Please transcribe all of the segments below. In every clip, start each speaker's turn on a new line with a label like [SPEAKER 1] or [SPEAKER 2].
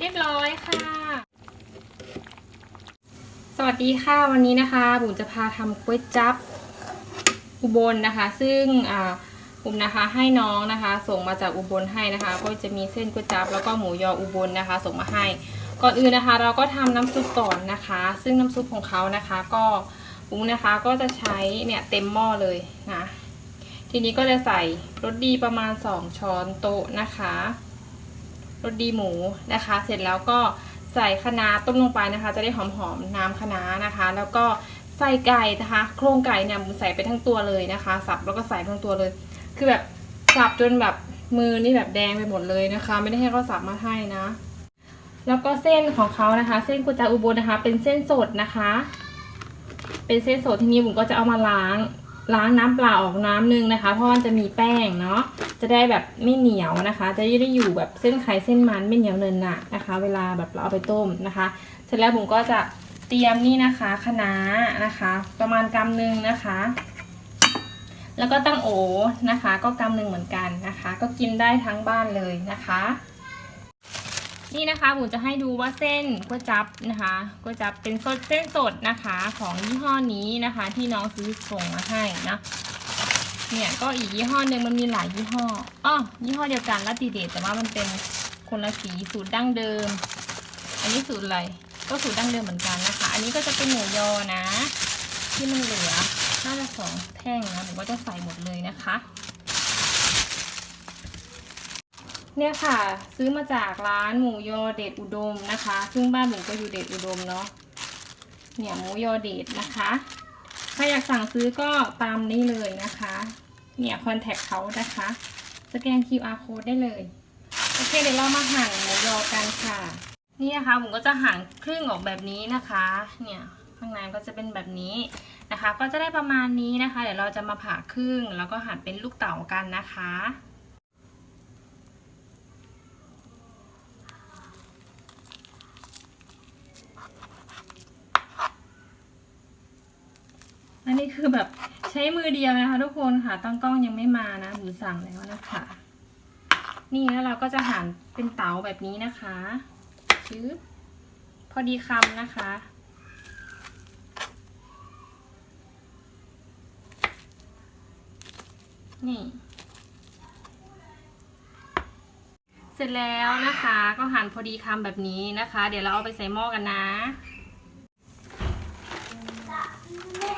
[SPEAKER 1] เรียบร้อยค่ะ สวัสดีค่ะวันนี้นะคะบุ๋มจะพาทำก๋วยจั๊บอุบลนะคะ ซึ่งอ่าบุ๋มนะคะให้น้องนะคะ ส่งมาจากอุบลให้นะคะ ก็จะมีเส้นก๋วยจั๊บแล้วก็หมูยออุบลนะคะ ส่งมาให้ ก่อนอื่นนะคะ เราก็ทำน้ำซุปก่อนนะคะ ซึ่งน้ำซุปของเขานะคะ ก็บุ๋มนะคะก็จะใช้เนี่ยเต็มหม้อเลยนะทีนี้ก็จะใส่รสดีประมาณ 2 ช้อนโต๊ะนะคะ รสดีหมูนะคะ เสร็จแล้วก็ใส่คะน้าต้มลงไปนะคะ จะได้หอมๆน้ำคะน้านะคะ แล้วก็ใส่ไก่นะคะ โครงไก่เนี่ยผมใส่ไปทั้งตัวเลยนะคะ สับแล้วก็ใส่ทั้งตัวเลย คือแบบสับจนแบบมือนี่แบบแดงไปหมดเลยนะคะ ไม่ได้ให้เขาสับมาให้นะ แล้วก็เส้นของเขานะคะ เส้นกุจาอุบลนะคะ เป็นเส้นสดนะคะ เป็นเส้นสดที่นี้ผมก็จะเอามาล้าง ล้างน้ำเปล่าออกน้ำนึงนะคะ เพราะมันจะมีแป้งเนาะจะได้แบบไม่เหนียวนะคะ จะได้อยู่แบบเส้นไข่เส้นมันไม่เหนียวเนินหนะนะคะ เวลาแบบเราเอาไปต้มนะคะ เสร็จแล้วผมก็จะเตรียมนี่นะคะคะน้านะคะ ประมาณกำหนึ่งนะคะ แล้วก็ตั้งโอนะคะ ก็กำหนึ่งเหมือนกันนะคะ ก็กินได้ทั้งบ้านเลยนะคะ นี่นะคะผมจะให้ดูว่าเส้นก๋วยจับนะคะก๋วยจับเป็นสดเส้นสดนะคะของยี่ห้อนี้นะคะ ที่น้องซื้อส่งมาให้นะเนี่ยก็อีกยี่ห้อหนึ่งมันมีหลายยี่ห้ออ้อยี่ห้อเดียวกันลัตติเดตแต่ว่ามันเป็นคนละสีสูตรดั้งเดิม อันนี้สูตรอะไรก็สูตรดั้งเดิมเหมือนกันนะคะ อันนี้ก็จะเป็นหมูยอนะ ที่มันเหลือน่าจะสองแท่งนะผมก็จะใส่หมดเลยนะคะ เนี่ยค่ะ ซื้อมาจากร้านหมูยอเดชอุดมนะคะ ซึ่งบ้านผมก็อยู่เดชอุดมเนาะเนี่ยหมูยอเดชนะคะถ้าอยากสั่งซื้อก็ตามนี้เลยนะคะ เนี่ยคอนแทคเขานะคะ สแกน QR code ได้เลย โอเคเดี๋ยวเรามาหั่นหมูยอกันค่ะ นี่นะคะผมก็จะหั่นครึ่งออกแบบนี้นะคะ เนี่ยข้างในก็จะเป็นแบบนี้นะคะ ก็จะได้ประมาณนี้นะคะ เดี๋ยวเราจะมาผ่าครึ่งแล้วก็หั่นเป็นลูกเต๋ากันนะคะ อันนี้คือแบบใช้มือเดียวนะคะ ทุกคนค่ะตั้งกล้องยังไม่มานะหนูสั่งแล้วนะคะ นี่แล้วเราก็จะหั่นเป็นเต๋าแบบนี้นะคะชื้อพอดีคำนะคะ นี่ เสร็จแล้วนะคะ ก็หั่นพอดีคำแบบนี้นะคะ เดี๋ยวเราเอาไปใส่หม้อกันนะ
[SPEAKER 2] แม่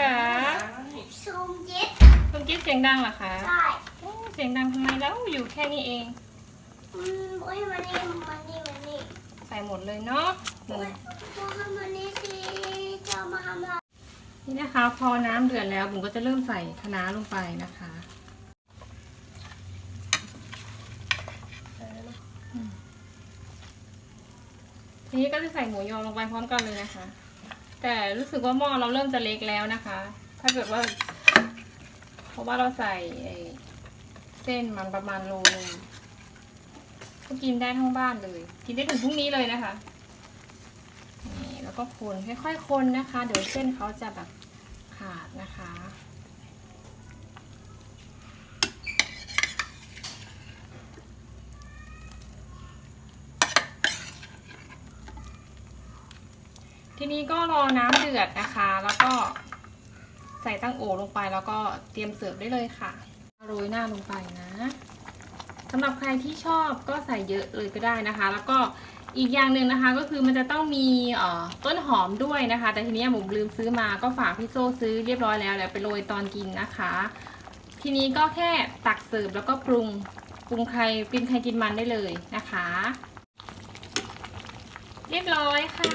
[SPEAKER 2] ครับ
[SPEAKER 1] ค่ะ
[SPEAKER 2] ซูมยิด
[SPEAKER 1] คุณกิ๊ฟเสียงดังเหรอคะ
[SPEAKER 2] ใช่
[SPEAKER 1] โอ้เสียงดังทำไมแล้วอยู่แค่นี้เอง
[SPEAKER 2] อืมโอ้ยมานี่มานี่มานี่
[SPEAKER 1] ใส่หมดเลยเนาะ
[SPEAKER 2] โอ้ยมาทำมานี่สิจะมาทำอะไร
[SPEAKER 1] นี่นะคะ พอน้ำเดือดแล้วผมก็จะเริ่มใส่คะน้าลงไปนะคะทีนี้ก็จะใส่หมูยอลงไปพร้อมกันเลยนะคะ แต่รู้สึกว่าหม้อเราเริ่มจะเล็กแล้วนะคะ ถ้าเกิดว่า เพราะว่าเราใส่เส้นมันประมาณโลนึงก็กินได้ทั้งบ้านเลย กินได้ถึงพรุ่งนี้เลยนะคะนี่แล้วก็คนค่อยๆคนนะคะ เดี๋ยวเส้นเขาจะแบบขาดนะคะ ทีนี้ก็รอน้ำเดือดนะคะ แล้วก็ใส่ตั้งโอลงไปแล้วก็เตรียมเสิร์ฟได้เลยค่ะโรยหน้าลงไปนะสำหรับใครที่ชอบก็ใส่เยอะเลยก็ได้นะคะ แล้วก็อีกอย่างหนึ่งนะคะก็คือมันจะต้องมีต้นหอมด้วยนะคะ แต่ทีนี้ผมลืมซื้อมาก็ฝากพี่โซซื้อเรียบร้อยแล้วเดี๋ยวไปโรยตอนกินนะคะ ทีนี้ก็แค่ตักเสิร์ฟแล้วก็ปรุงปรุงใครกินใครกินมันได้เลยนะคะ เรียบร้อยค่ะ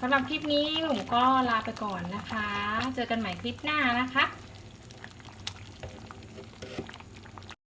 [SPEAKER 1] สำหรับคลิปนี้หนูก็ลาไปก่อนนะคะ เจอกันใหม่คลิปหน้านะคะ